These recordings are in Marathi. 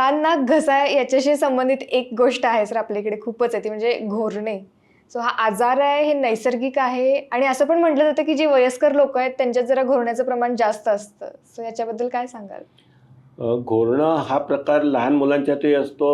कान नाक घसा याच्याशी संबंधित एक गोष्ट आहे सर आपल्याकडे खूपच आहे ती म्हणजे घोरणे. सो हा आजार आहे हे नैसर्गिक आहे आणि असं पण म्हटलं जातं की जे वयस्कर लोक आहेत त्यांच्यात जरा घोरण्याचं प्रमाण जास्त असतं. सो याच्याबद्दल काय सांगाल? घोरणं हा प्रकार लहान मुलांच्यातही असतो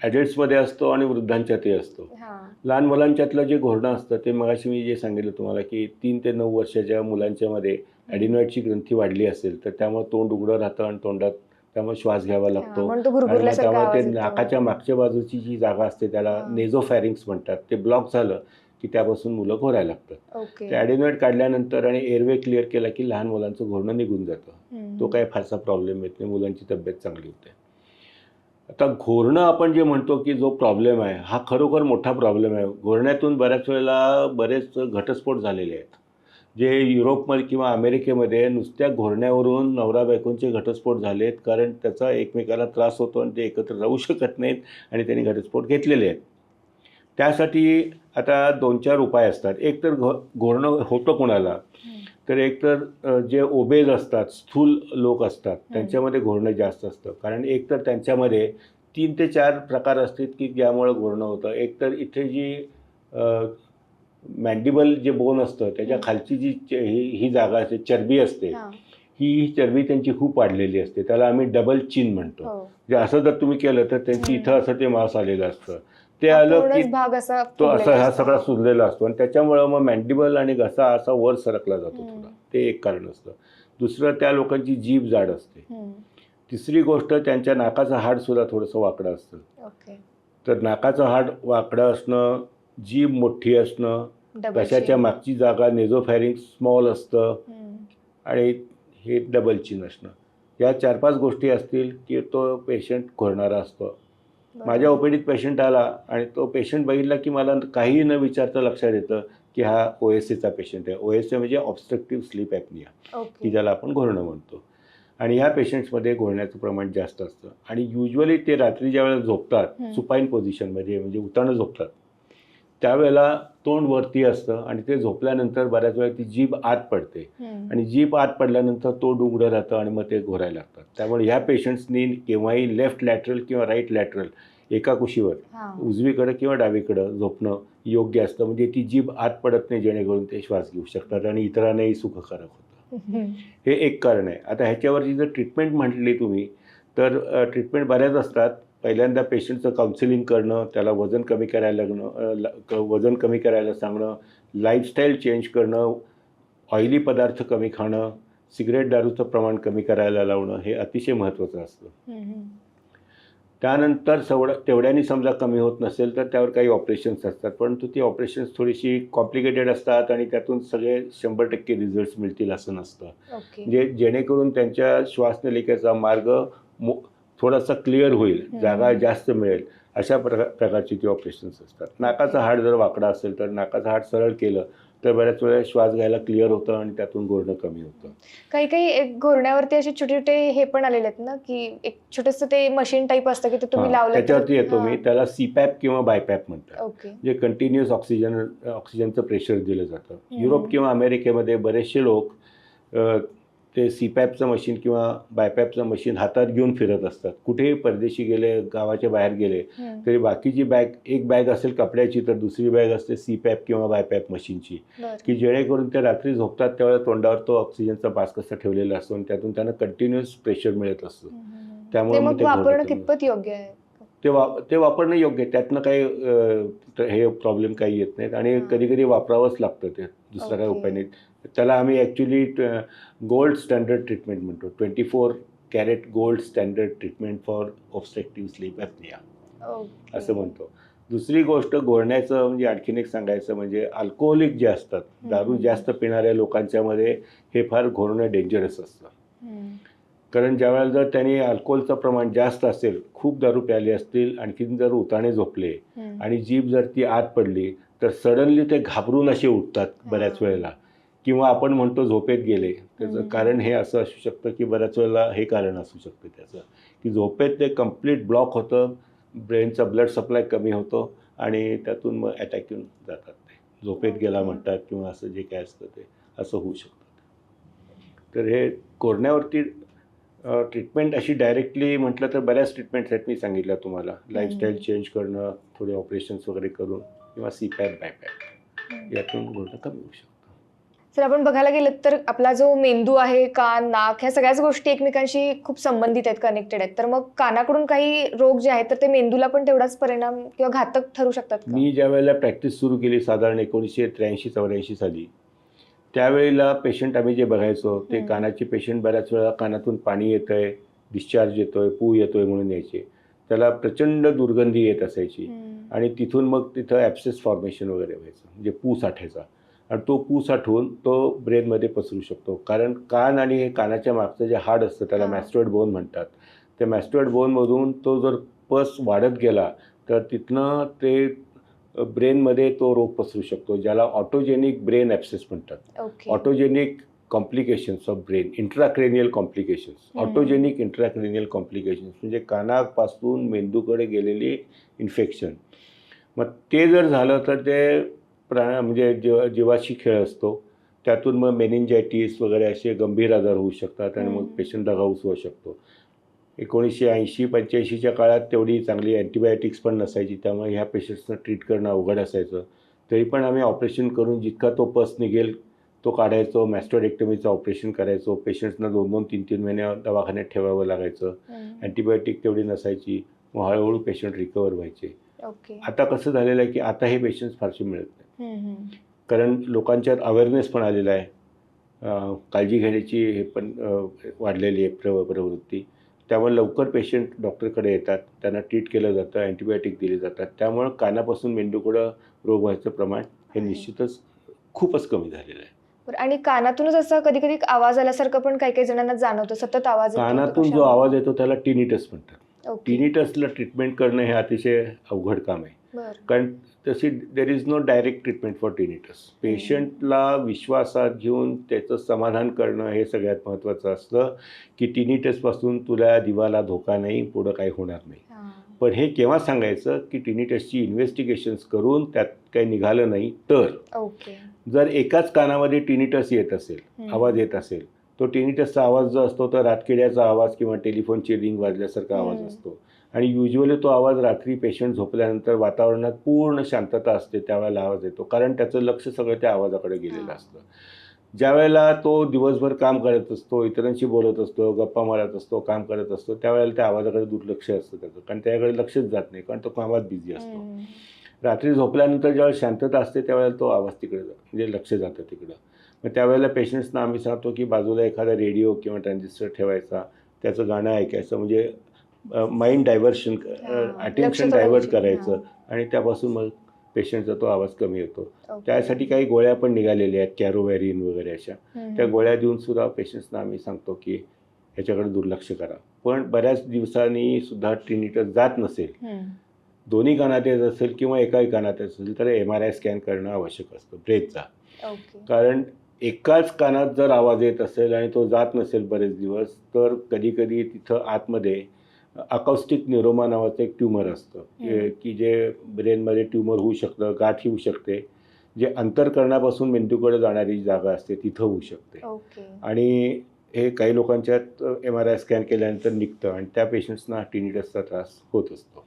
ॲडल्ट्समध्ये असतो आणि वृद्धांच्यातही असतो. हां. लहान मुलांच्यातलं जे घोरणं असतं ते मगाशी मी जे सांगितलं तुम्हाला की तीन ते नऊ वर्षाच्या मुलांच्यामध्ये ॲडिनॉइडची ग्रंथी वाढली असेल तर त्यामुळे तोंड उघडं राहतं आणि तोंडात त्यामुळे श्वास घ्यावा लागतो. आणि त्यामुळे ते. नाकाच्या मागच्या बाजूची जी जागा असते त्याला. नेझोफॅरिंग्स म्हणतात. ते ब्लॉक झालं की त्यापासून मुलं घोरायला लागतात. ते ॲडिनॉइड काढल्यानंतर आणि एअरवे क्लिअर केला की लहान मुलांचं घोरणं निघून जातं. तो काही फारसा प्रॉब्लेम येत नाही. मुलांची तब्येत चांगली होते. आता घोरणं आपण जे म्हणतो की जो प्रॉब्लेम आहे हा खरोखर मोठा प्रॉब्लेम आहे. घोरण्यातून बऱ्याच वेळेला बरेच घटस्फोट झालेले आहेत. जे युरोपमध्ये किंवा अमेरिकेमध्ये नुसत्या घोरण्यावरून नवरा बायकोंचे घटस्फोट झालेत कारण त्याचा एकमेकाला त्रास होतो आणि ते एकत्र राहू शकत नाहीत आणि त्यांनी घटस्फोट घेतलेले आहेत. त्यासाठी आता दोन चार उपाय असतात. एक तर घो घोरणं होतं कोणाला. तर एकतर अ, जे ओबेज असतात स्थूल लोक असतात त्यांच्यामध्ये घोरणं जास्त असतं. कारण एकतर त्यांच्यामध्ये तीन ते चार प्रकार असतात की ज्यामुळं घोरणं होतं. एकतर इथे जी मॅन्डिबल जे बोन असतं त्याच्या. खालची जी ही जागा असते चरबी असते हां. चरबी त्यांची खूप वाढलेली असते त्याला आम्ही डबल चिन म्हणतो हो. म्हणजे असं जर तुम्ही केलं तर त्यांची. इथं असं ते मांस आलेलं असतं ते आलं की भाग असा तो असा हा. सगळा सुजलेला असतो आणि त्याच्यामुळं मग मॅन्डिबल आणि घसा असा वर सरकला जातो. थोडा ते एक कारण असतं दुसरं त्या लोकांची जीभ जाड असते. तिसरी गोष्ट त्यांच्या नाकाचं हाड सुद्धा थोडंसं वाकडं असतं तर नाकाचं हाड वाकडं असणं जीभ मोठी असणं घशाच्या chin. मागची जागा नेझोफॅरिंग स्मॉल असतं. आणि हे डबल चिन असणं या चार पाच गोष्टी असतील की तो पेशंट घोरणारा असतो माझ्या. ओपीडीत पेशंट आला आणि तो पेशंट बघितला की मला काही न विचारता लक्षात येतं की हा ओ एस एचा पेशंट आहे ओ एस ए म्हणजे ऑब्स्ट्रक्टिव्ह स्लीप ॲपनिया की ज्याला आपण घोरणं म्हणतो आणि ह्या पेशंट्समध्ये घोरण्याचं प्रमाण जास्त असतं आणि युजली ते रात्री ज्या वेळेला झोपतात. सुपाईन पोझिशनमध्ये म्हणजे उताणं झोपतात त्यावेळेला तोंड वरती असतं आणि ते झोपल्यानंतर बऱ्याच वेळा ती जीभ आत पडते. आणि जीभ आत पडल्यानंतर तो उघडं राहतं आणि मग ते घोरायला लागतात त्यामुळे ह्या पेशंट्सनी केव्हाही लेफ्ट लॅटरल किंवा राईट लॅटरल एका कुशीवर. उजवीकडं किंवा डावीकडं झोपणं योग्य असतं म्हणजे ती जीभ आत पडत नाही जेणेकरून ते श्वास घेऊ शकतात आणि इतरांनाही सुखकारक होतं. हे एक कारण आहे आता ह्याच्यावरची जर ट्रीटमेंट म्हटली तुम्ही तर ट्रीटमेंट बऱ्याच असतात पहिल्यांदा पेशंटचं काउन्सिलिंग करणं त्याला वजन कमी करायला लागणं वजन कमी करायला सांगणं लाईफस्टाईल चेंज करणं ऑइली पदार्थ कमी खाणं सिगरेट दारूचं प्रमाण कमी करायला लावणं हे अतिशय महत्त्वाचं असतं. त्यानंतर सवड तेवढ्यानी समजा कमी होत नसेल तर त्यावर काही ऑपरेशन्स असतात. परंतु ती ऑपरेशन्स थोडीशी कॉम्प्लिकेटेड असतात आणि त्यातून सगळे शंभर टक्के रिझल्ट्स मिळतील असं नसतं. जे जेणेकरून त्यांच्या श्वासनलिकेचा मार्ग मो थोडासा क्लिअर होईल. जागा जास्त मिळेल अशा प्रका प्रकारची ती ऑपरेशन्स असतात नाकाचं हाड जर वाकडा असेल तर नाकाचं हाड सरळ केलं तर बऱ्याच वेळा श्वास घ्यायला क्लिअर होतं आणि त्यातून गोडणं कमी होतं काही काही एक घोरण्यावरती असे छोटे छोटे हे पण आलेले आहेत ना की एक छोटस ते मशीन टाईप असतं की ते तुम्ही लावलं त्याच्यावरती येतो मी. त्याला सीपॅप किंवा बायपॅप म्हणतात जे कंटिन्युअस ऑक्सिजन ऑक्सिजनचं प्रेशर दिलं जातं. युरोप किंवा अमेरिकेमध्ये बरेचसे लोक ते सीपॅपचं मशीन किंवा बायपॅपचं मशीन हातात घेऊन फिरत असतात कुठेही परदेशी गेले गावाच्या बाहेर गेले. तरी बाकीची बॅग एक बॅग असेल कपड्याची तर दुसरी बॅग असते सीपॅप किंवा बायपॅप मशीनची. की जेणेकरून ते रात्री झोपतात त्यावेळेला तोंडावर तो ऑक्सिजनचा पास कसा ठेवलेला असतो आणि त्यातून त्यांना कंटिन्युअस प्रेशर मिळत असतं. त्यामुळे. कितपत योग्य आहे ते वा ते वापरणं योग्य आहे त्यातनं काही अ, हे प्रॉब्लेम काही येत नाहीत आणि हां. कधी कधी वापरावंच लागतं ते दुसरा काही ओके. उपाय नाही त्याला आम्ही ॲक्च्युली गोल्ड स्टँडर्ड ट्रीटमेंट म्हणतो twenty four carat gold standard treatment for obstructive sleep apnoea okay. असं म्हणतो दुसरी गोष्ट घोरण्याचं म्हणजे आणखीन एक सांगायचं म्हणजे अल्कोहोलिक जे असतात दारू. जास्त पिणाऱ्या लोकांच्यामध्ये हे फार घोरणं डेंजरस असतं हम्म. कारण ज्यावेळेला जर त्यांनी अल्कोहोलचं प्रमाण जास्त असेल खूप दारू प्याले असतील आणखीन जर उताणे झोपले. आणि जीभ जर ती आत पडली तर सडनली ते घाबरून असे उठतात बऱ्याच हां. वेळेला किंवा आपण म्हणतो झोपेत गेले त्याचं. कारण हे असं असू शकतं की बऱ्याच वेळेला हे कारण असू शकतं त्याचं की झोपेत ते कंप्लीट ब्लॉक होतं ब्रेनचा ब्लड सप्लाय कमी होतो आणि त्यातून मग अटॅक येऊन जातात ते झोपेत गेला ओके. म्हणतात किंवा असं जे काय असतं ते असं होऊ शकतं तर हे कोरण्यावरती ट्रीटमेंट अशी डायरेक्टली म्हटलं तर बऱ्याच ट्रीटमेंट्स आहेत मी सांगितलं तुम्हाला. लाईफस्टाईल चेंज करणं थोडे ऑपरेशन्स वगैरे करून किंवा सी पॅप बायपॅप यातून घोरणं कमी होऊ शकतं सर आपण बघायला गेलं तर आपला जो मेंदू आहे कान नाक ह्या सगळ्याच गोष्टी एकमेकांशी खूप संबंधित आहेत कनेक्टेड आहेत. तर मग कानाकडून काही रोग जे आहेत तर ते मेंदूला पण तेवढाच परिणाम किंवा घातक ठरू शकतात? मी ज्या वेळेला प्रॅक्टिस सुरू केली साधारण एकोणीसशे त्र्याऐंशी चौऱ्याऐंशी साली त्यावेळेला पेशंट आम्ही जे बघायचो ते. कानाचे पेशंट बऱ्याच वेळा कानातून पाणी येतं आहे डिस्चार्ज येतोय पू येतोय म्हणून यायचे त्याला प्रचंड दुर्गंधी येत असायची. आणि तिथून मग तिथं ॲप्सेस फॉर्मेशन वगैरे व्हायचं म्हणजे पू साठायचा आणि तो पू साठवून तो ब्रेनमध्ये पसरू शकतो कारण कान आणि हे कानाच्या मागचं जे हाड असतं त्याला. मॅस्टोइड बोन म्हणतात त्या मॅस्टोइड बोनमधून तो जर पस वाढत गेला तर तिथनं ते ब्रेनमध्ये तो रोग पसरू शकतो ज्याला ऑटोजेनिक ब्रेन ॲप्सेस म्हणतात. Otogenic complications of brain intracranial complications. Otogenic intracranial complications म्हणजे कानापासून मेंदूकडे गेलेली इन्फेक्शन. मग ते जर झालं तर ते प्रा म्हणजे जीव जीवाशी खेळ असतो. त्यातून मग मेनिंजायटिस वगैरे असे गंभीर आजार होऊ शकतात आणि मग. पेशंट दगाऊस होऊ शकतो. एकोणीसशे ऐंशी पंच्याऐंशीच्या काळात तेवढी चांगली अँटीबायोटिक्स पण नसायची. त्यामुळे ह्या पेशंट्सना ट्रीट करणं अवघड असायचं. तरी पण आम्ही ऑपरेशन करून जितका तो पस निघेल तो काढायचो मॅस्टोडेक्टमीचं ऑपरेशन करायचो. पेशंट्सना दोन दोन तीन तीन महिने दवाखान्यात ठेवावं लागायचं. अँटीबायोटिक तेवढी नसायची. मग हळूहळू पेशंट रिकवर व्हायचे. आता कसं झालेलं आहे की आता हे पेशंट्स फारसे मिळत नाही. कारण लोकांच्यात अवेअरनेस पण आलेला आहे. काळजी घेण्याची हे पण वाढलेली आहे प्र प्रवृत्ती त्यामुळे लवकर पेशंट डॉक्टरकडे येतात त्यांना ट्रीट केलं जातं अँटीबायोटिक दिले जातात त्यामुळं कानापासून मेंदूकडं रोग व्हायचं प्रमाण हे. निश्चितच खूपच कमी झालेलं आहे आणि कानातूनच असं कधी कधी आवाज आल्यासारखं पण काही काही जणांना जाणवतं सतत आवाज. कानातून जो? आवाज येतो त्याला टिनिटस म्हणतात. टिनिटसला ट्रीटमेंट करणं हे अतिशय अवघड काम आहे. कारण तशी there is no direct treatment for tinnitus पेशंटला विश्वासात घेऊन त्याचं समाधान करणं हे सगळ्यात महत्त्वाचं असतं की टिनिटसपासून तुला दिवाला धोका नाही पुढं काही होणार नाही. पण हे केव्हा सांगायचं की टिनिटसची इन्व्हेस्टिगेशन्स करून त्यात काही निघालं नाही तर जर एकाच कानामध्ये टिनिटस येत असेल. आवाज येत असेल तो टिनिटसचा आवाज जो असतो तो रातकिड्याचा आवाज किंवा टेलिफोनची रिंग वाजल्यासारखा आवाज. असतो आणि युजली तो आवाज रात्री पेशंट झोपल्यानंतर वातावरणात पूर्ण शांतता असते त्यावेळेला आवाज येतो. कारण त्याचं लक्ष सगळं त्या आवाजाकडे गेलेलं. असतं. ज्या वेळेला तो दिवसभर काम करत असतो इतरांशी बोलत असतो गप्पा मारत असतो काम करत असतो त्यावेळेला त्या आवाजाकडे दुर्लक्ष असतं त्याचं. कारण त्याकडे लक्षच जात नाही कारण तो कामात बिझी असतो. रात्री झोपल्यानंतर ज्यावेळेला शांतता असते त्यावेळेला तो आवाज तिकडे जातो म्हणजे लक्ष जातं तिकडं. मग त्यावेळेला पेशंट्सना आम्ही सांगतो की बाजूला एखादा रेडिओ किंवा ट्रान्झिस्टर ठेवायचा त्याचं गाणं ऐकायचं. म्हणजे माइंड डायव्हर्शन अटेन्शन डायव्हर्ट करायचं. आणि त्यापासून मग पेशंटचा तो आवाज कमी येतो ओके. त्यासाठी काही गोळ्या पण निघालेल्या आहेत कॅरोवॅरिन वगैरे अशा. त्या गोळ्या देऊन सुद्धा पेशंट्सना आम्ही सांगतो की ह्याच्याकडे दुर्लक्ष करा पण बऱ्याच दिवसांनी सुद्धा ट्रिनिटस जात नसेल. दोन्ही कानात येत असेल किंवा एकाही कानात येत असेल तर एम आर आय स्कॅन करणं आवश्यक असतं ब्रेनचा ओके कारण एकाच कानात जर आवाज येत असेल आणि तो जात नसेल बरेच दिवस तर कधी कधी तिथं आतमध्ये अकॉस्टिक न्यूरोमा नावाचं एक ट्यूमर असतं. की- जे ब्रेनमध्ये ट्यूमर होऊ शकतं गाठ येऊ शकते. जे अंतरकरणापासून मेंदूकडे जाणारी जागा असते तिथं होऊ शकते. आणि हे काही लोकांच्यात एम आर आय स्कॅन केल्यानंतर निघतं आणि त्या पेशंट्सना टिनिटसचा त्रास होत असतो.